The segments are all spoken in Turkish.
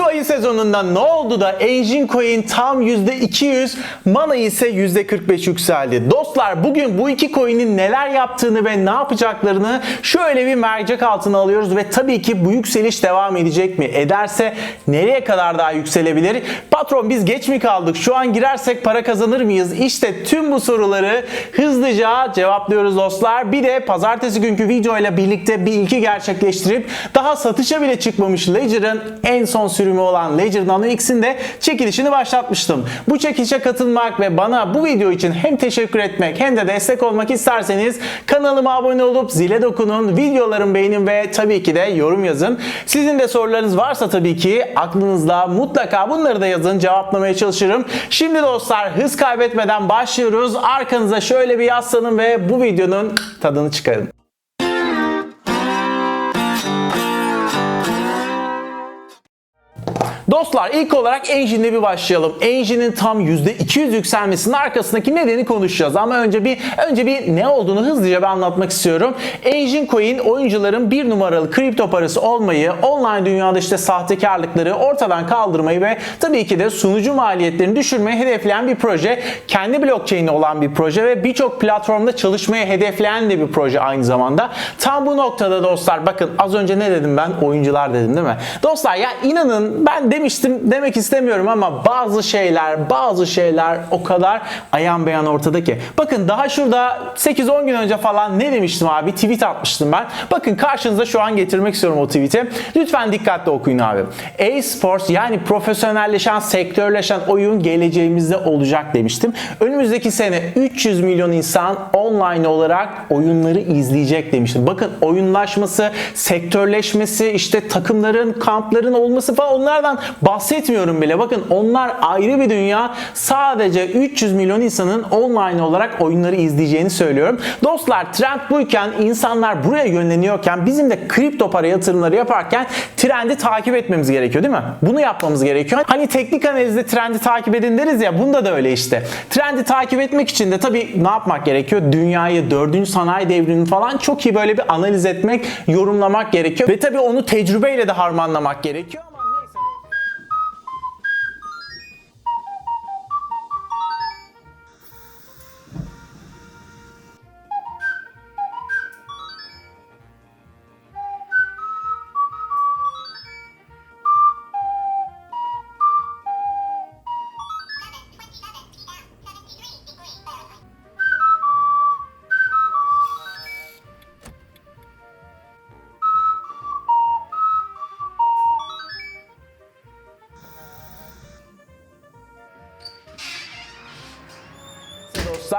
Şu ayı sezonunda ne oldu da Engine Coin tam %200, Mana ise %45 yükseldi. Dostlar bugün bu iki coin'in neler yaptığını ve ne yapacaklarını şöyle bir mercek altına alıyoruz ve tabii ki bu yükseliş devam edecek mi? Ederse nereye kadar daha yükselebilir? Patron biz geç mi kaldık? Şu an girersek para kazanır mıyız? İşte tüm bu soruları hızlıca cevaplıyoruz dostlar. Bir de pazartesi günkü video ile birlikte bir ilki gerçekleştirip daha satışa bile çıkmamış Ledger'ın en son sürümü olan Ledger Nano X'in de çekilişini başlatmıştım. Bu çekilişe katılmak ve bana bu video için hem teşekkür etmek hem de destek olmak isterseniz kanalıma abone olup zile dokunun, videolarımı beğenin ve tabii ki de yorum yazın. Sizin de sorularınız varsa tabii ki aklınızda mutlaka bunları da yazın cevaplamaya çalışırım. Şimdi dostlar hız kaybetmeden başlıyoruz. Arkanıza şöyle bir yaslanın ve bu videonun tadını çıkarın. Dostlar ilk olarak Engine'le bir başlayalım. Engine'in tam %200 yükselmesinin arkasındaki nedeni konuşacağız. Ama önce bir önce bir ne olduğunu hızlıca bir anlatmak istiyorum. Engine Coin oyuncuların bir numaralı kripto parası olmayı, online dünyada işte sahtekarlıkları ortadan kaldırmayı ve tabii ki de sunucu maliyetlerini düşürmeyi hedefleyen bir proje. Kendi blockchain'i olan bir proje ve birçok platformda çalışmaya hedefleyen de bir proje aynı zamanda. Tam bu noktada dostlar bakın az önce ne dedim ben? Oyuncular dedim değil mi? Dostlar ya inanın ben demiştim demek istemiyorum ama bazı şeyler bazı şeyler o kadar ayan beyan ortada ki. Bakın daha şurada 8-10 gün önce falan ne demiştim abi? Tweet atmıştım ben. Bakın karşınıza şu an getirmek istiyorum o tweet'i. Lütfen dikkatli okuyun abi. E-sports yani profesyonelleşen, sektörleşen oyun geleceğimizde olacak demiştim. Önümüzdeki sene 300 milyon insan online olarak oyunları izleyecek demiştim. Bakın oyunlaşması, sektörleşmesi, işte takımların, kampların olması falan onlardan bahsetmiyorum bile. Bakın onlar ayrı bir dünya. Sadece 300 milyon insanın online olarak oyunları izleyeceğini söylüyorum. Dostlar trend buyken insanlar buraya yönleniyorken bizim de kripto para yatırımları yaparken trendi takip etmemiz gerekiyor değil mi? Bunu yapmamız gerekiyor. Hani teknik analizde trendi takip edin deriz ya bunda da öyle işte. Trendi takip etmek için de tabii ne yapmak gerekiyor? Dünyayı, 4. sanayi devrimini falan çok iyi böyle bir analiz etmek, yorumlamak gerekiyor. Ve tabii onu tecrübeyle de harmanlamak gerekiyor.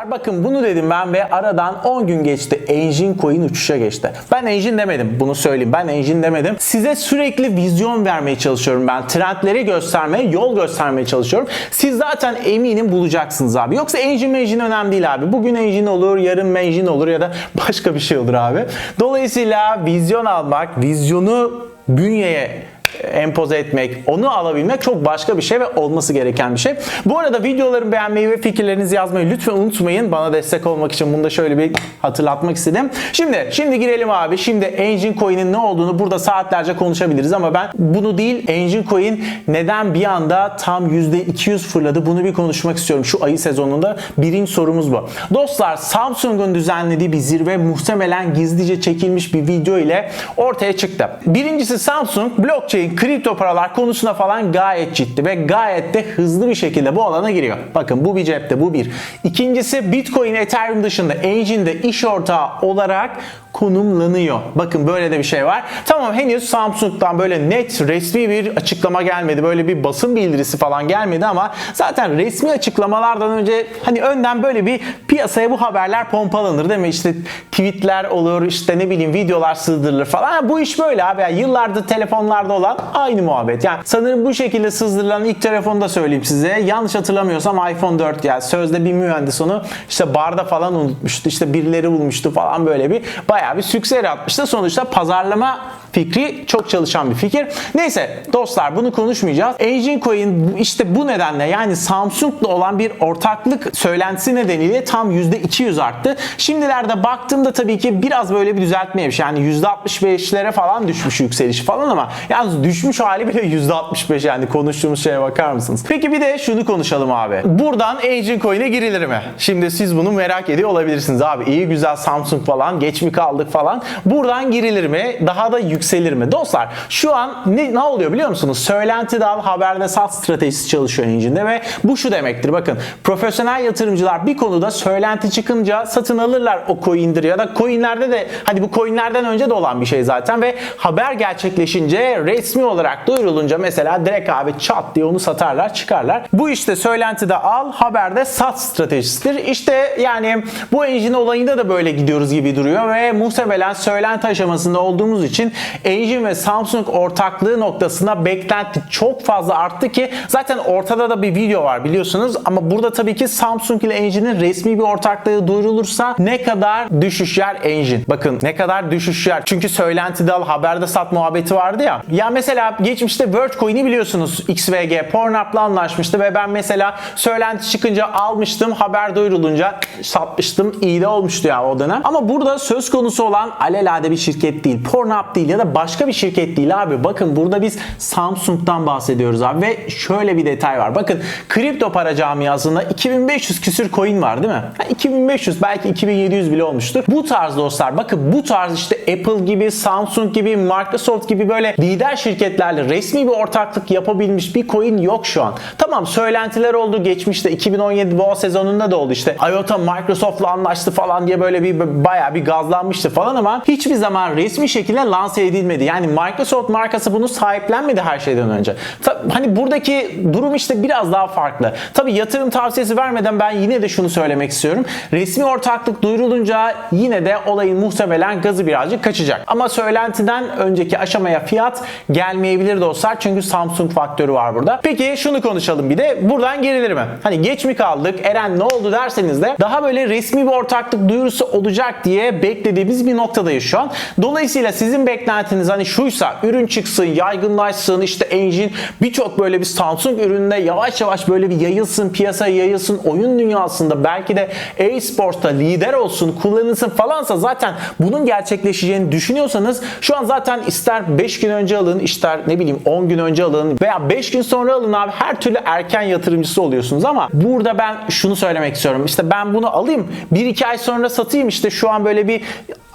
Dostlar bakın bunu dedim ben ve aradan 10 gün geçti. Engine Coin uçuşa geçti. Ben Engine demedim bunu söyleyeyim. Ben Engine demedim. Size sürekli vizyon vermeye çalışıyorum ben. Trendleri göstermeye, yol göstermeye çalışıyorum. Siz zaten eminim bulacaksınız abi. Yoksa Engine Engine önemli değil abi. Bugün Engine olur, yarın Engine olur ya da başka bir şey olur abi. Dolayısıyla vizyon almak, vizyonu bünyeye empoze etmek, onu alabilmek çok başka bir şey ve olması gereken bir şey. Bu arada videolarımı beğenmeyi ve fikirlerinizi yazmayı lütfen unutmayın. Bana destek olmak için bunu da şöyle bir hatırlatmak istedim. Şimdi şimdi girelim abi. Şimdi Engine Coin'in ne olduğunu burada saatlerce konuşabiliriz ama ben bunu değil Engine Coin neden bir anda tam %200 fırladı bunu bir konuşmak istiyorum. Şu ayı sezonunda birinci sorumuz bu. Dostlar Samsung'un düzenlediği bir zirve muhtemelen gizlice çekilmiş bir video ile ortaya çıktı. Birincisi Samsung blockchain kripto paralar konusuna falan gayet ciddi ve gayet de hızlı bir şekilde bu alana giriyor. Bakın bu bir cepte bu bir. İkincisi Bitcoin Ethereum dışında Engine'de iş ortağı olarak konumlanıyor. Bakın böyle de bir şey var. Tamam henüz Samsung'dan böyle net resmi bir açıklama gelmedi. Böyle bir basın bildirisi falan gelmedi ama zaten resmi açıklamalardan önce hani önden böyle bir piyasaya bu haberler pompalanır değil mi? İşte tweetler olur, işte ne bileyim videolar sızdırılır falan. Ha, bu iş böyle abi. Yani yıllardır telefonlarda olan aynı muhabbet. Yani sanırım bu şekilde sızdırılan ilk telefonu da söyleyeyim size. Yanlış hatırlamıyorsam iPhone 4 yani sözde bir mühendis onu işte barda falan unutmuştu. İşte birileri bulmuştu falan böyle bir bayağı bir sükse yaratmıştı. Sonuçta pazarlama fikri çok çalışan bir fikir. Neyse dostlar bunu konuşmayacağız. Engine Coin işte bu nedenle yani Samsung'la olan bir ortaklık söylentisi nedeniyle tam %200 arttı. Şimdilerde baktığımda tabii ki biraz böyle bir düzeltme yapmış. Yani %65'lere falan düşmüş yükseliş falan ama yalnız düşmüş hali bile %65 yani konuştuğumuz şeye bakar mısınız? Peki bir de şunu konuşalım abi. Buradan Engine Coin'e girilir mi? Şimdi siz bunu merak ediyor olabilirsiniz abi. İyi güzel Samsung falan geç mi kaldık falan. Buradan girilir mi? Daha da yükselir mi? Dostlar şu an ne, ne oluyor biliyor musunuz? Söylenti dal haberde sat stratejisi çalışıyor Engine'de ve bu şu demektir. Bakın profesyonel yatırımcılar bir konuda söylenti çıkınca satın alırlar o coin'dir ya da coin'lerde de hadi bu coin'lerden önce de olan bir şey zaten ve haber gerçekleşince resmi olarak duyurulunca mesela direkt abi çat diye onu satarlar çıkarlar. Bu işte söylentide al haberde sat stratejisidir. İşte yani bu engine olayında da böyle gidiyoruz gibi duruyor ve muhtemelen söylenti aşamasında olduğumuz için Engine ve Samsung ortaklığı noktasında beklenti çok fazla arttı ki zaten ortada da bir video var biliyorsunuz ama burada tabii ki Samsung ile Engine'in resmi bir ortaklığı duyurulursa ne kadar düşüş yer Engine. Bakın ne kadar düşüş yer. Çünkü söylentide al haberde sat muhabbeti vardı ya. Ya mesela geçmişte WorldCoin'i biliyorsunuz XVG Pornhub'la anlaşmıştı ve ben mesela söylenti çıkınca almıştım haber duyurulunca satmıştım. iyi de olmuştu ya o dönem. Ama burada söz konusu olan alelade bir şirket değil. Pornhub değil ya başka bir şirket değil abi. Bakın burada biz Samsung'dan bahsediyoruz abi ve şöyle bir detay var. Bakın kripto para camiasında 2500 küsür coin var değil mi? Ha, 2500 belki 2700 bile olmuştur. Bu tarz dostlar bakın bu tarz işte Apple gibi, Samsung gibi, Microsoft gibi böyle lider şirketlerle resmi bir ortaklık yapabilmiş bir coin yok şu an. Tamam söylentiler oldu geçmişte 2017 boğa sezonunda da oldu işte IOTA Microsoft'la anlaştı falan diye böyle bir bayağı bir gazlanmıştı falan ama hiçbir zaman resmi şekilde lanse edilmedi. Yani Microsoft markası bunu sahiplenmedi her şeyden önce. Ta- hani buradaki durum işte biraz daha farklı. Tabii yatırım tavsiyesi vermeden ben yine de şunu söylemek istiyorum. Resmi ortaklık duyurulunca yine de olayın muhtemelen gazı birazcık kaçacak. Ama söylentiden önceki aşamaya fiyat gelmeyebilir dostlar. Çünkü Samsung faktörü var burada. Peki şunu konuşalım bir de. Buradan gerilir mi? Hani geç mi kaldık? Eren ne oldu derseniz de daha böyle resmi bir ortaklık duyurusu olacak diye beklediğimiz bir noktadayız şu an. Dolayısıyla sizin beklentiniz hani şuysa ürün çıksın, yaygınlaşsın, işte engine birçok böyle bir Samsung ürününe yavaş yavaş böyle bir yayılsın, piyasaya yayılsın, oyun dünyasında belki de e-sports'ta lider olsun, kullanılsın falansa zaten bunun gerçekleşeceğini düşünüyorsanız şu an zaten ister 5 gün önce alın, ister ne bileyim 10 gün önce alın veya 5 gün sonra alın abi her türlü erken yatırımcısı oluyorsunuz ama burada ben şunu söylemek istiyorum. İşte ben bunu alayım 1-2 ay sonra satayım işte şu an böyle bir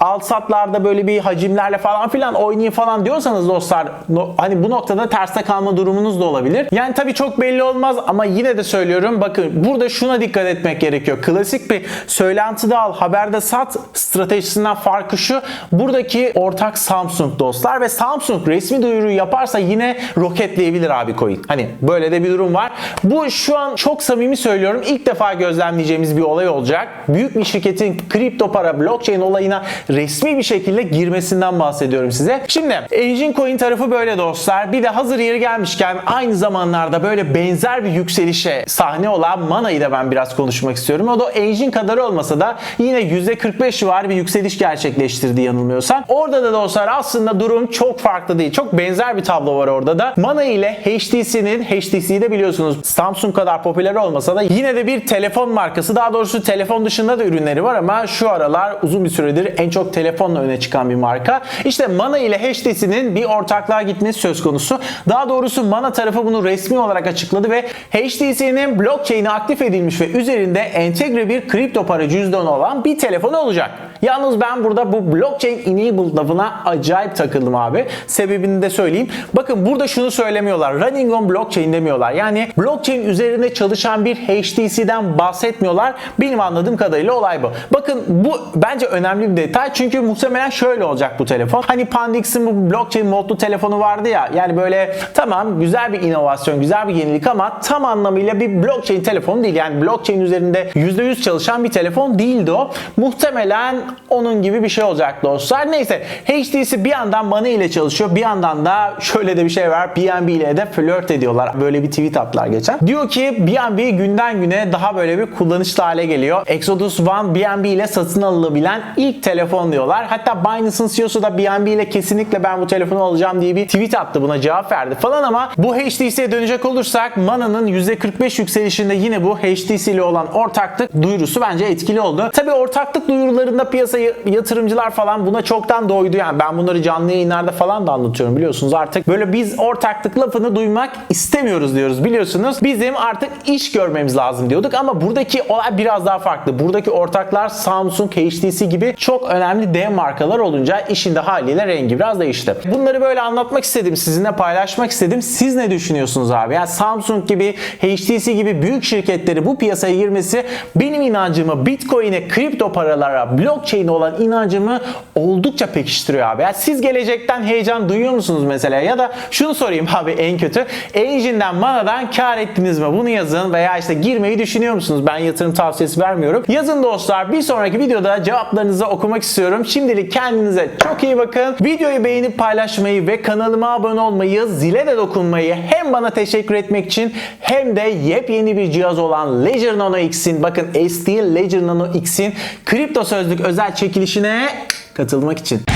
alt satlarda böyle bir hacimlerle falan filan oynayayım falan diyorsanız dostlar no- hani bu noktada terste kalma durumunuz da olabilir. Yani tabii çok belli olmaz ama yine de söylüyorum bakın burada şuna dikkat etmek gerekiyor. Klasik bir söylentide al haberde sat stratejisinden farkı şu buradaki ortak Samsung dostlar ve Samsung resmi duyuru yaparsa yine roketleyebilir abi coin. Hani böyle de bir durum var. Bu şu an çok samimi söylüyorum ilk defa gözlemleyeceğimiz bir olay olacak. Büyük bir şirketin kripto para blockchain olayına resmi bir şekilde girmesinden bahsediyorum size. Şimdi Engine Coin tarafı böyle dostlar. Bir de hazır yeri gelmişken aynı zamanlarda böyle benzer bir yükselişe sahne olan Mana'yı da ben biraz konuşmak istiyorum. O da Engine kadar olmasa da yine %45 civarı bir yükseliş gerçekleştirdi yanılmıyorsam. Orada da dostlar aslında durum çok farklı değil. Çok benzer bir tablo var orada da. Mana ile HTC'nin, HTC'yi de biliyorsunuz Samsung kadar popüler olmasa da yine de bir telefon markası. Daha doğrusu telefon dışında da ürünleri var ama şu aralar uzun bir süredir en çok telefonla öne çıkan bir marka. İşte Mana ile HTC'nin bir ortaklığa gitmesi söz konusu. Daha doğrusu Mana tarafı bunu resmi olarak açıkladı ve HTC'nin blockchain'i aktif edilmiş ve üzerinde entegre bir kripto para cüzdanı olan bir telefon olacak. Yalnız ben burada bu blockchain enabled lafına acayip takıldım abi. Sebebini de söyleyeyim. Bakın burada şunu söylemiyorlar. Running on blockchain demiyorlar. Yani blockchain üzerinde çalışan bir HTC'den bahsetmiyorlar. Benim anladığım kadarıyla olay bu. Bakın bu bence önemli bir detay. Çünkü muhtemelen şöyle olacak bu telefon. Hani Pandix'in bu blockchain modlu telefonu vardı ya. Yani böyle tamam güzel bir inovasyon, güzel bir yenilik ama tam anlamıyla bir blockchain telefonu değil. Yani blockchain üzerinde %100 çalışan bir telefon değildi o. Muhtemelen onun gibi bir şey olacak dostlar. Neyse HTC bir yandan Money ile çalışıyor. Bir yandan da şöyle de bir şey var. BNB ile de flört ediyorlar. Böyle bir tweet attılar geçen. Diyor ki BNB günden güne daha böyle bir kullanışlı hale geliyor. Exodus One BNB ile satın alınabilen ilk telefon diyorlar. Hatta Binance'ın CEO'su da BNB ile kesinlikle ben bu telefonu alacağım diye bir tweet attı buna cevap verdi falan ama bu HTC'ye dönecek olursak Mana'nın %45 yükselişinde yine bu HTC ile olan ortaklık duyurusu bence etkili oldu. Tabi ortaklık duyurularında piyasayı yatırımcılar falan buna çoktan doydu yani ben bunları canlı yayınlarda falan da anlatıyorum biliyorsunuz artık böyle biz ortaklık lafını duymak istemiyoruz diyoruz biliyorsunuz. Bizim artık iş görmemiz lazım diyorduk ama buradaki olay biraz daha farklı. Buradaki ortaklar Samsung, HTC gibi çok önemli dev markalar olunca işin de haliyle rengi biraz değişti. Bunları böyle anlatmak istedim, sizinle paylaşmak istedim. Siz ne düşünüyorsunuz abi? Yani Samsung gibi, HTC gibi büyük şirketleri bu piyasaya girmesi benim inancımı Bitcoin'e, kripto paralara, blockchain'e olan inancımı oldukça pekiştiriyor abi. Yani siz gelecekten heyecan duyuyor musunuz mesela? Ya da şunu sorayım abi en kötü. Engine'den, Mana'dan kar ettiniz mi? Bunu yazın veya işte girmeyi düşünüyor musunuz? Ben yatırım tavsiyesi vermiyorum. Yazın dostlar. Bir sonraki videoda cevaplarınızı okumak istiyorum. Şimdilik kendinize çok iyi bakın. Videoyu beğenip paylaşmayı ve kanalıma abone olmayı, zile de dokunmayı hem bana teşekkür etmek için hem de yepyeni bir cihaz olan Ledger Nano X'in bakın ST Ledger Nano X'in kripto sözlük özel çekilişine katılmak için.